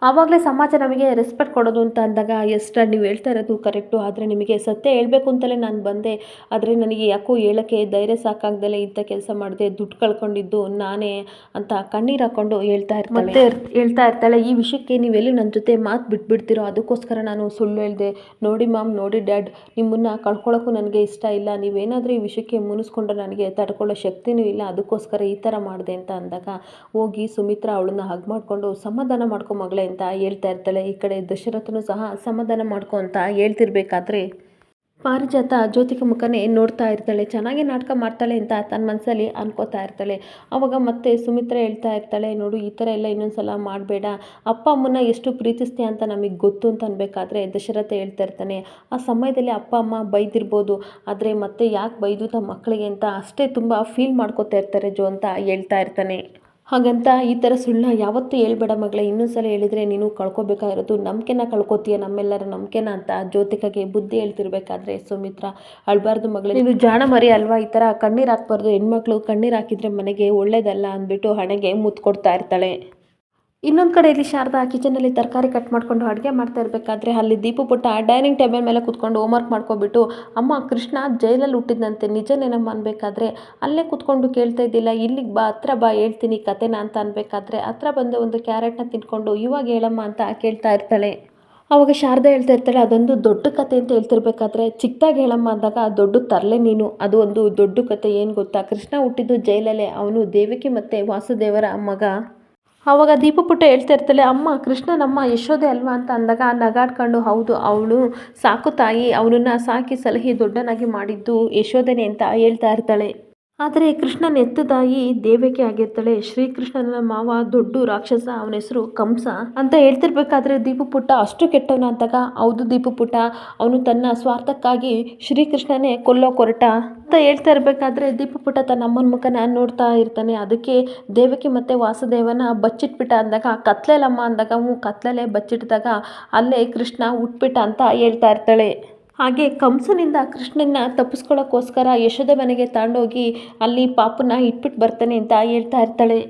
ಆವಾಗಲೇ ಸಮಾಜ ನಮಗೆ ರೆಸ್ಪೆಕ್ಟ್ ಕೊಡೋದು ಅಂತ ಅಂದಾಗ ಎಷ್ಟ ನೀವು ಹೇಳ್ತಾ ಇರೋದು ಕರೆಕ್ಟು ಆದರೆ ನಿಮಗೆ ಸತ್ಯ ಹೇಳಬೇಕು ಅಂತಲೇ ನಾನು ಬಂದೆ. ಆದರೆ ನನಗೆ ಯಾಕೋ ಹೇಳೋಕ್ಕೆ ಧೈರ್ಯ ಸಾಕಾಗ್ದಲೇ ಇಂಥ ಕೆಲಸ ಮಾಡಿದೆ, ದುಡ್ಡು ಕಳ್ಕೊಂಡಿದ್ದು ನಾನೇ ಅಂತ ಕಣ್ಣೀರು ಹಾಕ್ಕೊಂಡು ಹೇಳ್ತಾ ಇರ್ತಾಳೆ. ಮತ್ತೆ ಹೇಳ್ತಾ ಇರ್ತಾಳೆ, ಈ ವಿಷಯಕ್ಕೆ ನೀವೆಲ್ಲಿ ನನ್ನ ಜೊತೆ ಮಾತು ಬಿಟ್ಬಿಡ್ತೀರೋ, ಅದಕ್ಕೋಸ್ಕರ ನಾನು ಸುಳ್ಳು ಹೇಳಿದೆ. ನೋಡಿ ಮ್ಯಾಮ್, ನೋಡಿ ಡ್ಯಾಡ್, ನಿಮ್ಮನ್ನು ಕಳ್ಕೊಳ್ಳೋಕ್ಕೂ ನನಗೆ ಇಷ್ಟ ಇಲ್ಲ. ನೀವೇನಾದರೂ ಈ ವಿಷಯಕ್ಕೆ ಮುನಿಸ್ಕೊಂಡ್ರೆ ನನಗೆ ತಡ್ಕೊಳ್ಳೋ ಶಕ್ತಿನೂ ಇಲ್ಲ. ಅದಕ್ಕೋಸ್ಕರ ಈ ಥರ ಮಾಡಿದೆ ಅಂತ ಅಂದಾಗ, ಹೋಗಿ ಸುಮಿತ್ರ ಅವಳನ್ನ ಹಗ್ ಮಾಡಿಕೊಂಡು, ಸಮಾಧಾನ ಮಾಡ್ಕೊ ಮಗಳೇ ಅಂತ ಹೇಳ್ತಾ ಇರ್ತಾಳೆ. ಈ ಕಡೆ ದಶರಥನು ಸಹ ಸಮಾಧಾನ ಮಾಡ್ಕೊ ಅಂತ ಹೇಳ್ತಿರ್ಬೇಕಾದ್ರೆ ಪಾರಿಜಾತ ಜ್ಯೋತಿಕ ಮುಖನೇ ನೋಡ್ತಾ ಇರ್ತಾಳೆ. ಚೆನ್ನಾಗಿ ನಾಟಕ ಮಾಡ್ತಾಳೆ ಅಂತ ತನ್ನ ಮನಸ್ಸಲ್ಲಿ ಅನ್ಕೋತಾ ಇರ್ತಾಳೆ. ಆವಾಗ ಮತ್ತೆ ಸುಮಿತ್ರ ಹೇಳ್ತಾ ಇರ್ತಾಳೆ, ನೋಡು, ಈ ಥರ ಎಲ್ಲ ಇನ್ನೊಂದು ಸಲ ಮಾಡಬೇಡ. ಅಪ್ಪ ಅಮ್ಮನ ಎಷ್ಟು ಪ್ರೀತಿಸ್ತೀಯ ಅಂತ ನಮಗೆ ಗೊತ್ತು ಅಂತ ಅನ್ಬೇಕಾದ್ರೆ ದಶರಥ ಹೇಳ್ತಾ ಇರ್ತಾನೆ. ಆ ಸಮಯದಲ್ಲಿ ಅಪ್ಪ, ಅಮ್ಮ ಬೈದಿರ್ಬೋದು. ಆದರೆ ಮತ್ತೆ ಯಾಕೆ ಬೈದು ತಮ್ಮ ಮಕ್ಕಳಿಗೆ ಅಂತ ಅಷ್ಟೇ ತುಂಬ ಫೀಲ್ ಮಾಡ್ಕೋತಾ ಇರ್ತಾರೆ ಜೋ ಅಂತ ಹೇಳ್ತಾ ಇರ್ತಾನೆ. ಹಾಗಂತ ಈ ಥರ ಸುಳ್ಳ ಯಾವತ್ತೂ ಹೇಳ್ಬೇಡ ಮಗಳೇ ಇನ್ನೊಂದು ಸಲ ಹೇಳಿದರೆ ನೀನು ಕಳ್ಕೊಬೇಕಾಗಿರೋದು ನಂಬಿಕೆನ ಕಳ್ಕೊತೀಯ, ನಮ್ಮೆಲ್ಲರ ನಂಬಿಕೆನ ಅಂತ ಜ್ಯೋತಿಕಗೆ ಬುದ್ಧಿ ಹೇಳ್ತಿರ್ಬೇಕಾದ್ರೆ. ಸುಮಿತ್ರ, ಅಳ್ಬಾರ್ದು ಮಗಳೇ. ನೀನು ಜಾಣ ಮರಿ ಅಲ್ವಾ? ಈ ಥರ ಕಣ್ಣೀರು ಹಾಕ್ಬಾರ್ದು. ಹೆಣ್ಮಕ್ಳು ಕಣ್ಣೀರು ಹಾಕಿದ್ರೆ ಮನೆಗೆ ಒಳ್ಳೇದಲ್ಲ ಅಂದ್ಬಿಟ್ಟು ಹಣೆಗೆ ಮುತ್ತು ಕೊಡ್ತಾ ಇರ್ತಾಳೆ. ಇನ್ನೊಂದು ಕಡೆ ಇಲ್ಲಿ ಶಾರದಾ ಕಿಚನಲ್ಲಿ ತರಕಾರಿ ಕಟ್ ಮಾಡಿಕೊಂಡು ಅಡುಗೆ ಮಾಡ್ತಾ ಇರಬೇಕಾದ್ರೆ ಅಲ್ಲಿ ದೀಪು ಪುಟ್ಟ ಡೈನಿಂಗ್ ಟೇಬಲ್ ಮೇಲೆ ಕುತ್ಕೊಂಡು ಹೋಮ್ವರ್ಕ್ ಮಾಡ್ಕೊಬಿಟ್ಟು ಅಮ್ಮ, ಕೃಷ್ಣ ಜೈಲಲ್ಲಿ ಹುಟ್ಟಿದ್ನಂತೆ ನಿಜನೇನಮ್ಮ ಅನ್ಬೇಕಾದ್ರೆ ಅಲ್ಲೇ ಕುತ್ಕೊಂಡು ಕೇಳ್ತಾ ಇದ್ದಿಲ್ಲ, ಇಲ್ಲಿಗೆ ಬಾ, ಹತ್ರ ಬಾ, ಹೇಳ್ತೀನಿ ಕತೆನ ಅಂತ ಅನ್ಬೇಕಾದ್ರೆ ಹತ್ರ ಬಂದು ಒಂದು ಕ್ಯಾರೆಟ್ನ ತಿನ್ಕೊಂಡು ಇವಾಗ ಹೇಳಮ್ಮ ಅಂತ ಕೇಳ್ತಾ ಇರ್ತಾಳೆ. ಅವಾಗ ಶಾರದಾ ಹೇಳ್ತಾ ಇರ್ತಾಳೆ, ಅದೊಂದು ದೊಡ್ಡ ಕತೆ ಅಂತ ಹೇಳ್ತಿರ್ಬೇಕಾದ್ರೆ ಚಿಕ್ಕದಾಗಿ ಹೇಳಮ್ಮ ಅಂದಾಗ ದೊಡ್ಡ ತರಲೆ ನೀನು, ಅದು ಒಂದು ದೊಡ್ಡ ಕತೆ, ಏನು ಗೊತ್ತಾ? ಕೃಷ್ಣ ಹುಟ್ಟಿದ್ದು ಜೈಲಲ್ಲೇ, ಅವನು ದೇವಿಕೆ ಮತ್ತು ವಾಸುದೇವರ ಮಗ. ಆವಾಗ ದೀಪ ಪುಟ್ಟ ಹೇಳ್ತಾ ಇರ್ತಾಳೆ, ಅಮ್ಮ ಕೃಷ್ಣನಮ್ಮ ಯಶೋದೆ ಅಲ್ವಾ? ಅಂತ ಅಂದಾಗ ನಗಾಡ್ಕೊಂಡು, ಹೌದು, ಅವಳು ಸಾಕು ತಾಯಿ, ಅವನನ್ನು ಸಾಕಿ ಸಲಹಿ ದೊಡ್ಡನಾಗಿ ಮಾಡಿದ್ದು ಯಶೋಧನೆ ಅಂತ ಹೇಳ್ತಾ ಇರ್ತಾಳೆ. ಆದರೆ ಕೃಷ್ಣನ ಹೆತ್ತ ತಾಯಿ ದೇವಕಿ ಆಗಿರ್ತಾಳೆ. ಶ್ರೀಕೃಷ್ಣನ ಮಾವ, ದೊಡ್ಡ ರಾಕ್ಷಸ, ಅವನ ಹೆಸರು ಕಂಸ ಅಂತ ಹೇಳ್ತಿರ್ಬೇಕಾದ್ರೆ ದೀಪು ಪುಟ್ಟ ಅಷ್ಟು ಕೆಟ್ಟವನ ಅಂತಾಗ ಹೌದು ದೀಪು ಪುಟ್ಟ, ಅವನು ತನ್ನ ಸ್ವಾರ್ಥಕ್ಕಾಗಿ ಶ್ರೀಕೃಷ್ಣನೇ ಕೊಲ್ಲೋ ಕೊರಟ ಅಂತ ಹೇಳ್ತಾ ಇರಬೇಕಾದ್ರೆ ದೀಪು ಪುಟ್ಟ ತನ್ನ ಅಮ್ಮನ ಮುಖನ ನೋಡ್ತಾ ಇರ್ತಾನೆ. ಅದಕ್ಕೆ ದೇವಕಿ ಮತ್ತೆ ವಾಸುದೇವನ ಬಚ್ಚಿಟ್ಬಿಟ್ಟ ಅಂದಾಗ, ಕತ್ಲೆಲಮ್ಮ ಅಂದಾಗ, ಹ್ಞೂ ಕತ್ಲಲ್ಲೇ ಬಚ್ಚಿಟ್ಟಿದಾಗ ಅಲ್ಲೇ ಕೃಷ್ಣ ಹುಟ್ಬಿಟ್ಟ ಅಂತ ಹೇಳ್ತಾ ಇರ್ತಾಳೆ. ಹಾಗೆ ಕಂಸನಿಂದ ಕೃಷ್ಣನ ತಪ್ಪಿಸ್ಕೊಳ್ಳೋಕ್ಕೋಸ್ಕರ ಯಶೋದ ಮನೆಗೆ ತಗೊಂಡೋಗಿ ಅಲ್ಲಿ ಪಾಪನ ಇಟ್ಬಿಟ್ಟು ಬರ್ತಾನೆ ಅಂತ ಹೇಳ್ತಾ ಇರ್ತಾಳೆ.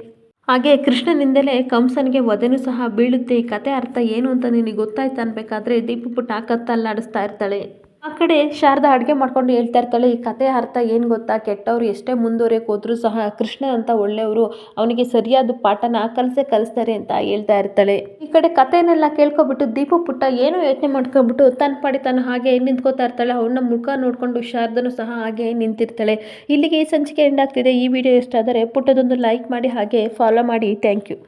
ಹಾಗೆ ಕೃಷ್ಣನಿಂದಲೇ ಕಂಸನಿಗೆ ವಧೆನೂ ಸಹ ಬೀಳುತ್ತೆ. ಈ ಕತೆ ಅರ್ಥ ಏನು ಅಂತ ನಿನಗೆ ಗೊತ್ತಾಯ್ತು ಅನ್ಬೇಕಾದ್ರೆ ದೀಪು ಕತ್ತಲ್ಲಾಡಿಸ್ತಾ ಇರ್ತಾಳೆ. ಆ ಕಡೆ ಶಾರದಾ ಅಡುಗೆ ಮಾಡ್ಕೊಂಡು ಹೇಳ್ತಾ ಇರ್ತಾಳೆ ಈ ಕತೆ ಅರ್ಥ ಏನು ಗೊತ್ತಾ? ಕೆಟ್ಟವ್ರು ಎಷ್ಟೇ ಮುಂದುವರಿಯಕ್ಕೆ ಹೋದರೂ ಸಹ ಕೃಷ್ಣ ಅಂತ ಒಳ್ಳೆಯವರು ಅವನಿಗೆ ಸರಿಯಾದ ಪಾಠನ ಕಲಿಸೇ ಕಲಿಸ್ತಾರೆ ಅಂತ ಹೇಳ್ತಾ ಇರ್ತಾಳೆ. ಈ ಕಡೆ ಕತೆನೆಲ್ಲ ಕೇಳ್ಕೊಬಿಟ್ಟು ದೀಪು ಪುಟ್ಟ ಏನು ಯೋಚನೆ ಮಾಡ್ಕೊಂಬಿಟ್ಟು ತನ್ನ ಪಾಡಿ ತಾನು ಹಾಗೆ ನಿಂತ್ಕೋತಾ ಇರ್ತಾಳೆ. ಅವನ ಮುಖ ನೋಡಿಕೊಂಡು ಶಾರದನು ಸಹ ಹಾಗೆ ನಿಂತಿರ್ತಾಳೆ. ಇಲ್ಲಿಗೆ ಈ ಸಂಚಿಕೆ ಎಂಡ್ ಆಗ್ತಿದೆ. ಈ ವಿಡಿಯೋ ಇಷ್ಟ ಆದರೆ ಪುಟ್ಟದೊಂದು ಲೈಕ್ ಮಾಡಿ ಹಾಗೆ ಫಾಲೋ ಮಾಡಿ. Thank you